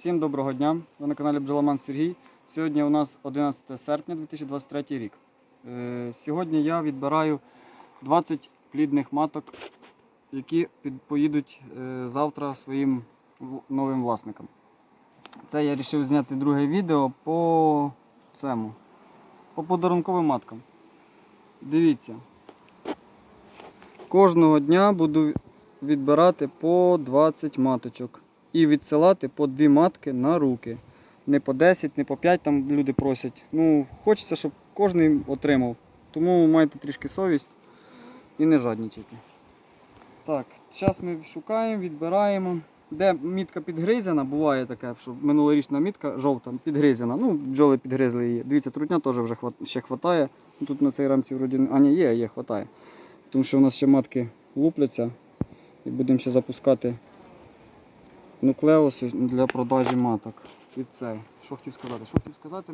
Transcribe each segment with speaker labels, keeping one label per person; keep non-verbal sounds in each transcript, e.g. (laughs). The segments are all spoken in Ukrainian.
Speaker 1: Всім доброго дня! Ви на каналі Бджоламан Сергій. Сьогодні у нас 11 серпня 2023 рік. Е, Сьогодні я відбираю 20 плідних маток, які поїдуть е, завтра своїм новим власникам. Це я вирішив зняти друге відео по цьому, по подарунковим маткам. Дивіться. Кожного дня буду відбирати по 20 маточок і відсилати по 2 матки на руки. Не по 10, не по 5 там люди просять. Ну, хочеться, щоб кожен отримав. Тому майте трішки совість і не жадничайте. Так, зараз ми шукаємо, відбираємо. Де мітка підгризена, буває таке, що минулорічна мітка жовта підгризена. Ну, бджоли підгризли її. Дивіться, трутня теж вже хват- ще хватає. Ну, Тут на цей рамці вроді. А ні, є, є, хватає. Тому що у нас ще матки лупляться. І будемо ще запускати нуклеуси для продажі маток. Під цей. Що хотів сказати? Що хотів сказати?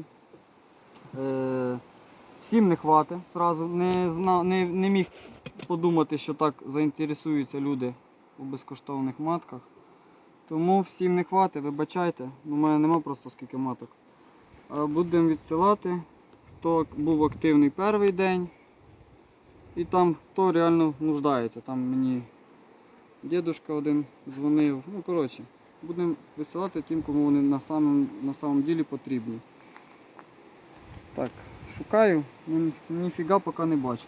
Speaker 1: Е, всім не хватить зразу. Не, зна, не, не міг подумати, що так заінтересуються люди у безкоштовних матках. Тому всім не хватить, вибачайте. У мене нема просто скільки маток. А будемо відсилати, хто був активний перший день. І там хто реально нуждається. Там мені дідушка один дзвонив. Ну, коротше, будемо висилати тим, кому вони на самом, на самом ділі потрібні. Так, шукаю, ну ніфіга поки не бачу.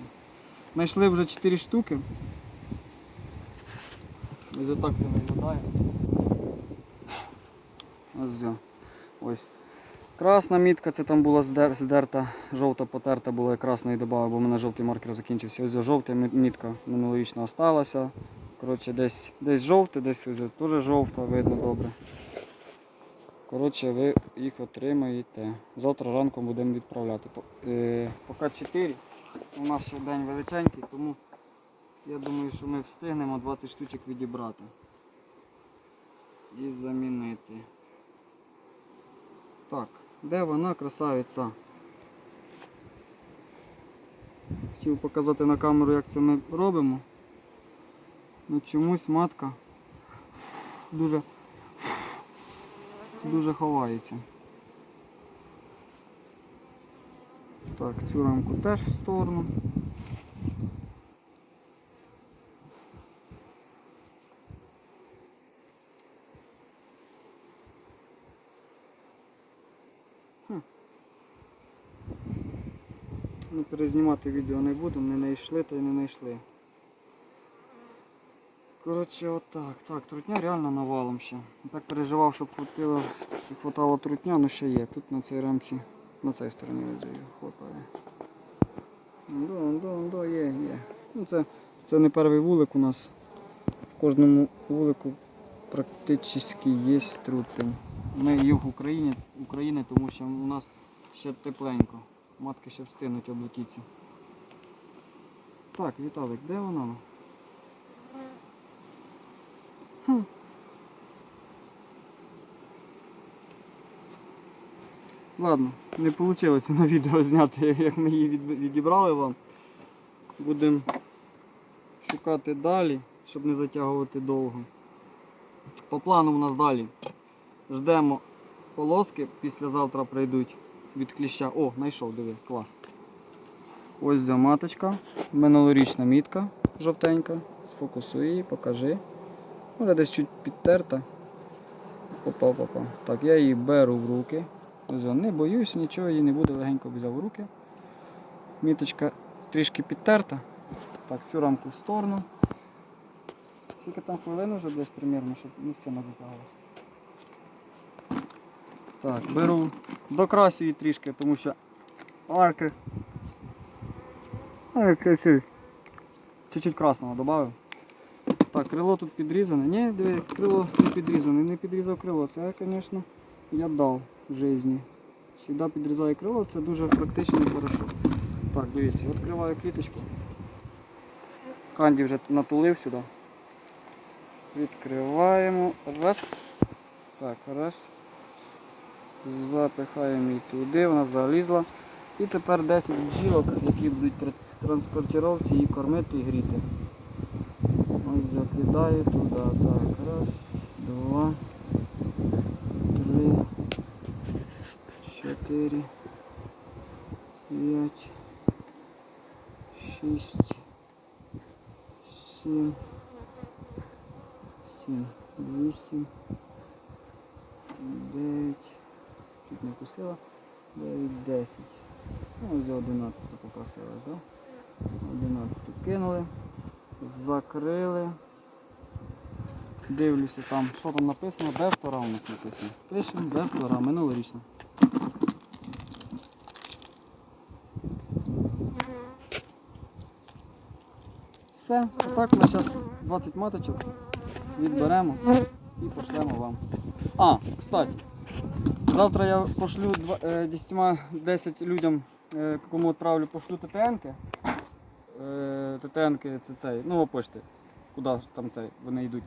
Speaker 1: Знайшли вже 4 штуки. Ось отак це виглядає. Ось де. Ось. Красна мітка, це там була здер- здерта, жовта потерта була, я красної додав, бо в мене жовтий маркер закінчився. Ось жовта мітка минулорічна осталася. Коротше, десь, десь жовте, десь теж жовта, видно добре. Коротше, ви їх отримаєте. Завтра ранком будемо відправляти. Е, поки 4. У нас ще день величенький, тому я думаю, що ми встигнемо 20 штучок відібрати. І замінити. Так, де вона, красавиця? Хотів показати на камеру, як це ми робимо. Ну чомусь матка дуже, дуже ховається. Так, цю рамку теж в сторону. Хм. Ну, перезнімати відео не будемо, не знайшли, то й не знайшли. Коротше, отак. Так, трутня реально навалом ще. Так переживав, щоб хватило, хватало трутня, ну ще є. Тут на цій рамці, на цій стороні хватає. Да, да, да, є, є. Ну, це, це не перший вулик у нас. В кожному вулику практично є трутень. Ми юг України, України, тому що у нас ще тепленько. Матки ще встигнуть облетіться. Так, Віталик, де вона? Ладно, не вийшло на відео зняти, (laughs) як ми її відібрали вам. Будемо шукати далі, щоб не затягувати довго. По плану у нас далі. Ждемо полоски, післязавтра прийдуть від кліща. О, знайшов, диви, клас. Ось ця маточка, минулорічна мітка жовтенька. Сфокусуй її, покажи. Може десь чуть підтерта. Опа, опа. Так, я її беру в руки. Не боюсь, нічого її не буде, легенько взяв в руки. Міточка трішки підтерта. Так, цю рамку в сторону. Скільки там хвилин вже десь примірно, щоб місце не затягувалося. Так, беру, докрасю її трішки, тому що арки. Чуть-чуть красного додав. Так, крило тут підрізане. Ні, диви, крило не підрізане. Не підрізав крило. Це, звісно, я дав житті. Завжди підрізаю крило, це дуже практично і хорошо. Так, дивіться, відкриваю кліточку. Канді вже натулив сюди. Відкриваємо. Раз. Так, раз. Запихаємо її туди, вона залізла. І тепер 10 бджілок, які будуть при транспортировці її кормити і гріти. Ось закидаю туди. Так, раз, два, три. чотири, п'ять, шість, сім, сім, вісім, дев'ять, чуть не кусила, дев'ять, десять. Ну, ось 11 попросилась, так? Да? 11 кинули, закрили. Дивлюся там, що там написано, де втора у нас написано. Пишемо, де втора, минулорічна. Все, отак ми зараз 20 маточок відберемо і пошлемо вам. А, кстати, завтра я пошлю е, 10, 10 людям, е, кому відправлю, пошлю ТТНки. Е, ТТНки це цей, ну, почти. Куди там цей, вони йдуть,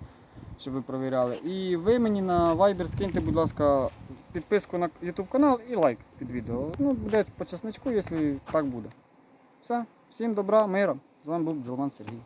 Speaker 1: щоб ви провіряли. І ви мені на Viber скиньте, будь ласка, підписку на YouTube канал і лайк під відео. Ну, буде по чесничку, якщо так буде. Все, всім добра, мира. З вами був Джолман Сергій.